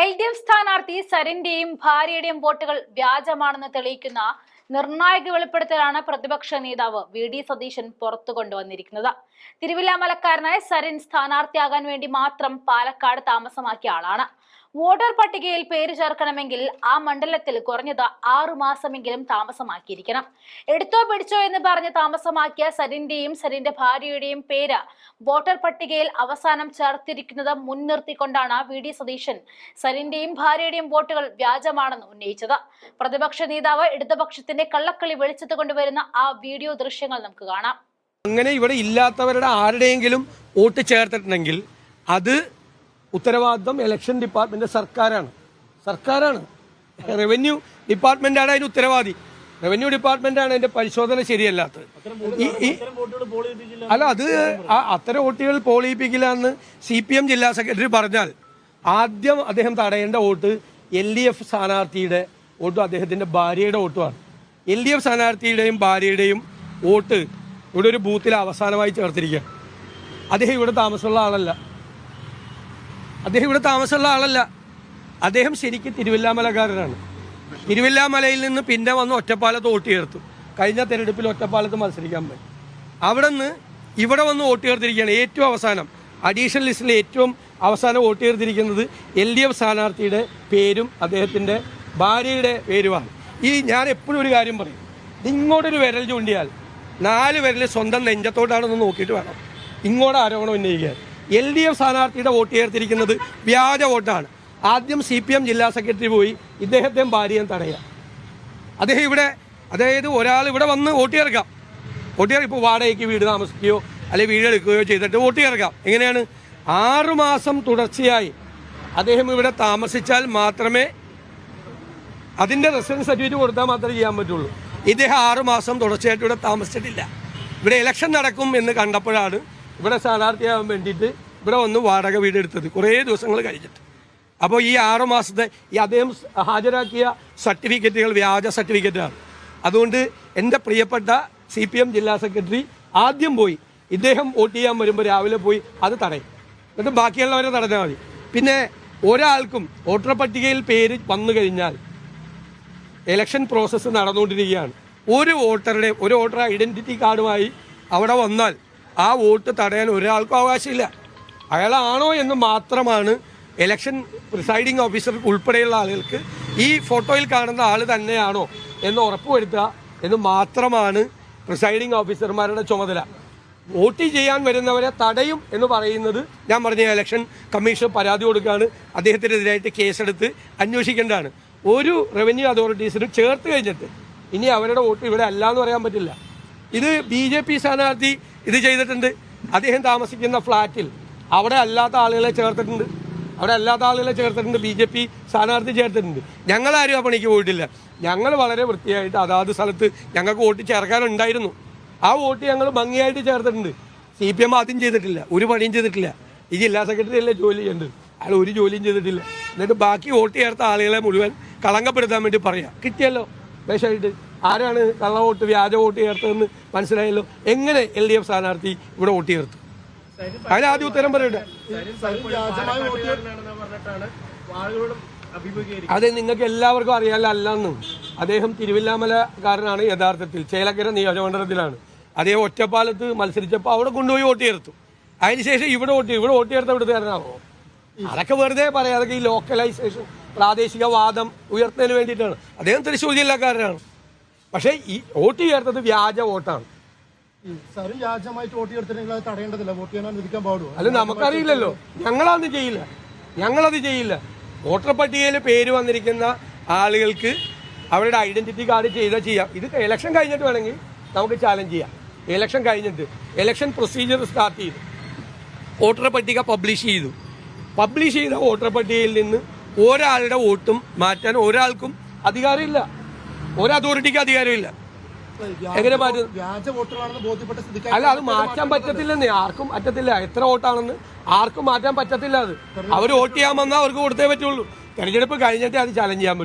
L D F സ്ഥാനാർത്ഥി സരിന്റെയും ഭാര്യയുടെയും വോട്ടുകൾ വ്യാജമാണെന്ന് തെളിയിക്കുന്ന നിർണായക വെളിപ്പെടുത്തലാണ് പ്രതിപക്ഷ നേതാവ് വി ഡി സതീശൻ പുറത്തു കൊണ്ടുവന്നിരിക്കുന്നത്. തിരുവില്ലാമലക്കാരനായ സരിൻ സ്ഥാനാർത്ഥിയാകാൻ വേണ്ടി മാത്രം പാലക്കാട് താമസമാക്കിയ ആളാണ്. വോട്ടർ പട്ടികയിൽ പേര് ചേർക്കണമെങ്കിൽ ആ മണ്ഡലത്തിൽ കുറഞ്ഞത് ആറു മാസമെങ്കിലും താമസമാക്കിയിരിക്കണം. എടുത്തോ പിടിച്ചോ എന്ന് പറഞ്ഞ് താമസമാക്കിയ സരിന്റെയും സരിന്റെ ഭാര്യയുടെയും പേര് വോട്ടർ പട്ടികയിൽ അവസാനം ചേർത്തിരിക്കുന്നത് മുൻനിർത്തിക്കൊണ്ടാണ് വി ഡി സതീശൻ. സരിന്റെയും ഭാര്യയുടെയും വോട്ടുകൾ വ്യാജമാണെന്ന് ഉന്നയിച്ചത്. പ്രതിപക്ഷ നേതാവ് ഇടതുപക്ഷത്തിന്റെ കള്ളക്കളി വെളിച്ചത്ത് കൊണ്ടുവരുന്ന ആ വീഡിയോ ദൃശ്യങ്ങൾ നമുക്ക് കാണാം. അങ്ങനെ ഇവിടെ ഇല്ലാത്തവരുടെ ആരുടെയെങ്കിലും വോട്ട് ചേർത്തിട്ടുണ്ടെങ്കിൽ അത് ഉത്തരവാദിത്വം ഇലക്ഷൻ ഡിപ്പാർട്ട്മെന്റ് സർക്കാരാണ്. സർക്കാരാണ്. റവന്യൂ ഡിപ്പാർട്ട്മെന്റാണ് അതിന് ഉത്തരവാദി. റവന്യൂ ഡിപ്പാർട്ട്മെന്റാണ് അതിന്റെ പരിശോധന ശരിയല്ലാത്തത്. അല്ല അത് അത്തരം വോട്ടുകൾ പോളിയിപ്പിക്കില്ല എന്ന് സി പി എം ജില്ലാ സെക്രട്ടറി പറഞ്ഞാൽ ആദ്യം അദ്ദേഹം തടയേണ്ട വോട്ട് എൽ ഡി എഫ് സ്ഥാനാർത്ഥിയുടെ വോട്ടും അദ്ദേഹത്തിന്റെ ഭാര്യയുടെ വോട്ടുമാണ്. എൽ ഡി എഫ് സ്ഥാനാർത്ഥിയുടെയും ഭാര്യയുടെയും വോട്ട് ഇവിടെ ഒരു ബൂത്തിൽ അവസാനമായി ചേർത്തിരിക്കുക അദ്ദേഹം ഇവിടെ താമസമുള്ള ആളല്ല. അദ്ദേഹം ഇവിടെ താമസമുള്ള ആളല്ല. അദ്ദേഹം ശരിക്കും തിരുവല്ലാമലക്കാരനാണ്. തിരുവല്ലാമലയിൽ നിന്ന് പിന്നെ വന്ന് ഒറ്റപ്പാലത്ത് വോട്ട് ചേർത്തു. കഴിഞ്ഞ തെരഞ്ഞെടുപ്പിൽ ഒറ്റപ്പാലത്ത് മത്സരിക്കാൻ പോയി. അവിടെ നിന്ന് ഇവിടെ വന്ന് വോട്ട് ചേർത്തിരിക്കുകയാണ് ഏറ്റവും അവസാനം. അഡീഷണൽ ലിസ്റ്റിൽ ഏറ്റവും അവസാനം വോട്ട് ചേർത്തിരിക്കുന്നത് എൽ ഡി എഫ് സ്ഥാനാർത്ഥിയുടെ പേരും അദ്ദേഹത്തിന്റെ ഭാര്യയുടെ പേരുമാണ്. ഈ ഞാൻ എപ്പോഴും ഒരു കാര്യം പറയും. ഇങ്ങോട്ടൊരു വിരൽ ചൂണ്ടിയാൽ നാല് വിരൽ സ്വന്തം നെഞ്ചത്തോട്ടാണെന്ന് നോക്കിയിട്ട് വേണം. ഇങ്ങോട്ട് ആരോപണം ഉന്നയിക്കാൻ. എൽ ഡി എഫ് സ്ഥാനാർത്ഥിയുടെ വോട്ട് ചേർത്തിരിക്കുന്നത് വ്യാജ വോട്ടാണ്. ആദ്യം സി പി എം ജില്ലാ സെക്രട്ടറി പോയി ഇദ്ദേഹത്തെയും ഭാര്യയും തടയുക അദ്ദേഹം ഇവിടെ അതായത് ഒരാൾ ഇവിടെ വന്ന് വോട്ട് ചേർക്കാം. വോട്ട് ചേർക്കാം. ഇപ്പോൾ വാടകയ്ക്ക് വീട് താമസിക്കുകയോ അല്ലെങ്കിൽ വീടെടുക്കുകയോ ചെയ്തിട്ട് വോട്ട് ചേർക്കാം. എങ്ങനെയാണ്? ആറുമാസം തുടർച്ചയായി അദ്ദേഹം ഇവിടെ താമസിച്ചാൽ മാത്രമേ അതിന്റെ റെസിഡൻസ് സർട്ടിഫിക്കറ്റ് കൊടുത്താൽ മാത്രമേ ചെയ്യാൻ പറ്റുള്ളൂ. ഇദ്ദേഹം ആറുമാസം തുടർച്ചയായിട്ട് ഇവിടെ താമസിച്ചിട്ടില്ല. ഇവിടെ ഇലക്ഷൻ നടക്കും എന്ന് കണ്ടപ്പോഴാണ് ഇവിടെ സ്ഥാനാർത്ഥിയാകാൻ വേണ്ടിയിട്ട് ഇവിടെ വന്ന് വാടക വീട് എടുത്തത് കുറേ ദിവസങ്ങൾ കഴിഞ്ഞിട്ട്. അപ്പോൾ ഈ ആറ് മാസത്തെ ഈ അദ്ദേഹം ഹാജരാക്കിയ സർട്ടിഫിക്കറ്റുകൾ വ്യാജ സർട്ടിഫിക്കറ്റാണ് അതുകൊണ്ട് എന്റെ പ്രിയപ്പെട്ട സി പി എം ജില്ലാ സെക്രട്ടറി ആദ്യം പോയി ഇദ്ദേഹം വോട്ട് ചെയ്യാൻ വരുമ്പോൾ രാവിലെ പോയി അത് തടയും. എന്നിട്ട് ബാക്കിയുള്ളവരെ തടഞ്ഞാൽ മതി. പിന്നെ ഒരാൾക്കും വോട്ടർ പട്ടികയിൽ പേര് വന്നു കഴിഞ്ഞാൽ ഇലക്ഷൻ പ്രോസസ്സ് നടന്നുകൊണ്ടിരിക്കുകയാണ്. ഒരു വോട്ടറുടെ ഒരു വോട്ടർ ഐഡന്റിറ്റി കാർഡുമായി അവിടെ വന്നാൽ ആ വോട്ട് തടയാൻ ഒരാൾക്കും അവകാശമില്ല. അയാളാണോ എന്ന് മാത്രമാണ് ഇലക്ഷൻ പ്രിസൈഡിംഗ് ഓഫീസർ ഉൾപ്പെടെയുള്ള ആളുകൾക്ക് ഈ ഫോട്ടോയിൽ കാണുന്ന ആൾ തന്നെയാണോ എന്ന് ഉറപ്പുവരുത്തുക എന്ന് മാത്രമാണ് പ്രിസൈഡിംഗ് ഓഫീസർമാരുടെ ചുമതല. വോട്ട് ചെയ്യാൻ വരുന്നവരെ തടയും എന്ന് പറയുന്നത് ഞാൻ പറഞ്ഞ ഇലക്ഷൻ കമ്മീഷൻ പരാതി കൊടുക്കുകയാണ്. അദ്ദേഹത്തിനെതിരായിട്ട് കേസെടുത്ത് അന്വേഷിക്കേണ്ടതാണ്. ഒരു റവന്യൂ അതോറിറ്റീസിനും ചേർത്ത് കഴിഞ്ഞിട്ട് ഇനി അവരുടെ വോട്ട് ഇവിടെ അല്ല എന്ന് പറയാൻ പറ്റില്ല. ഇത് ബി ജെ പി സ്ഥാനാർത്ഥി ഇത് ചെയ്തിട്ടുണ്ട്. അദ്ദേഹം താമസിക്കുന്ന ഫ്ലാറ്റിൽ അവിടെ അല്ലാത്ത ആളുകളെ ചേർത്തിട്ടുണ്ട്. അവിടെ അല്ലാത്ത ആളുകളെ ചേർത്തിട്ടുണ്ട്. ബി ജെ പി സ്ഥാനാർത്ഥി ചേർത്തിട്ടുണ്ട്. ഞങ്ങളാരും ആ പണിക്ക് പോയിട്ടില്ല. ഞങ്ങൾ വളരെ വൃത്തിയായിട്ട് അതാത് സ്ഥലത്ത് ഞങ്ങൾക്ക് വോട്ട് ചേർക്കാനുണ്ടായിരുന്നു. ആ വോട്ട് ഞങ്ങൾ ഭംഗിയായിട്ട് ചേർത്തിട്ടുണ്ട്. സി പി എം ആദ്യം ചെയ്തിട്ടില്ല. ഒരു പണിയും ചെയ്തിട്ടില്ല. ഈ ജില്ലാ സെക്രട്ടറി അല്ലേ ജോലി ചെയ്യേണ്ടത്? അയാൾ ഒരു ജോലിയും ചെയ്തിട്ടില്ല. എന്നിട്ട് ബാക്കി വോട്ട് ചേർത്ത ആളുകളെ മുഴുവൻ കളങ്കപ്പെടുത്താൻ വേണ്ടി പറയാം. കിട്ടിയല്ലോ. വിഷമായിട്ട് ആരാണ് കള്ള വോട്ട് വ്യാജ വോട്ട് ചേർത്തതെന്ന് മനസ്സിലായല്ലോ. എങ്ങനെ എൽ ഡി എഫ് സ്ഥാനാർത്ഥി ഇവിടെ വോട്ട് ചേർത്തു? അതിനാദ്യം ഉത്തരം പറയട്ടെ. അതെ നിങ്ങൾക്ക് എല്ലാവർക്കും അറിയാലോ അല്ലെന്നും. അദ്ദേഹം തിരുവില്ലാമലക്കാരനാണ് യഥാർത്ഥത്തിൽ. ചേലക്കര നിയോജകമണ്ഡലത്തിലാണ്. അദ്ദേഹം ഒറ്റപ്പാലത്ത് മത്സരിച്ചപ്പോൾ അവിടെ കൊണ്ടുപോയി വോട്ട് ചേർത്തു അതിനുശേഷം ഇവിടെ വോട്ട് ചെയ്തു. ഇവിടെ വോട്ട് ചേർത്ത ഇവിടുത്തുകാരനാണോ അതൊക്കെ വെറുതെ പറയാം. അതൊക്കെ ഈ ലോക്കലൈസേഷൻ പ്രാദേശിക വാദം ഉയർത്തുന്നതിന് വേണ്ടിയിട്ടാണ്. അദ്ദേഹം തൃശ്ശൂർ ജില്ലക്കാരനാണ്. പക്ഷേ ഈ വോട്ട് ചേർത്തത് വ്യാജ വോട്ടാണ്. അല്ല നമുക്കറിയില്ലല്ലോ. ഞങ്ങളത് ചെയ്യില്ല. ഞങ്ങളത് ചെയ്യില്ല. വോട്ടർ പട്ടികയിൽ പേര് വന്നിരിക്കുന്ന ആളുകൾക്ക് അവരുടെ ഐഡന്റിറ്റി കാർഡ് ചെയ്താൽ ചെയ്യാം. ഇത് ഇലക്ഷൻ കഴിഞ്ഞിട്ട് വേണമെങ്കിൽ നമുക്ക് ചാലഞ്ച് ചെയ്യാം. ഇലക്ഷൻ കഴിഞ്ഞിട്ട്. ഇലക്ഷൻ പ്രൊസീജിയർ സ്റ്റാർട്ട് ചെയ്തു. വോട്ടർ പട്ടിക പബ്ലിഷ് ചെയ്തു. പബ്ലിഷ് ചെയ്ത വോട്ടർ പട്ടികയിൽ നിന്ന് ഒരാളുടെ വോട്ടും മാറ്റാൻ ഒരാൾക്കും അധികാരമില്ല. ഒരു അതോറിറ്റിക്ക് അധികാരമില്ല. എങ്ങനെ മാറ്റും? അല്ല അത് മാറ്റാൻ പറ്റത്തില്ലെന്നേ. ആർക്കും പറ്റത്തില്ല. എത്ര വോട്ടാണെന്ന് ആർക്കും മാറ്റാൻ പറ്റത്തില്ല അത്. അവർ വോട്ട് ചെയ്യാൻ വന്നാൽ അവർക്ക് കൊടുത്തേ പറ്റുള്ളൂ. തെരഞ്ഞെടുപ്പ് കഴിഞ്ഞിട്ടേ അത് ചലഞ്ച് ചെയ്യാൻ പറ്റും.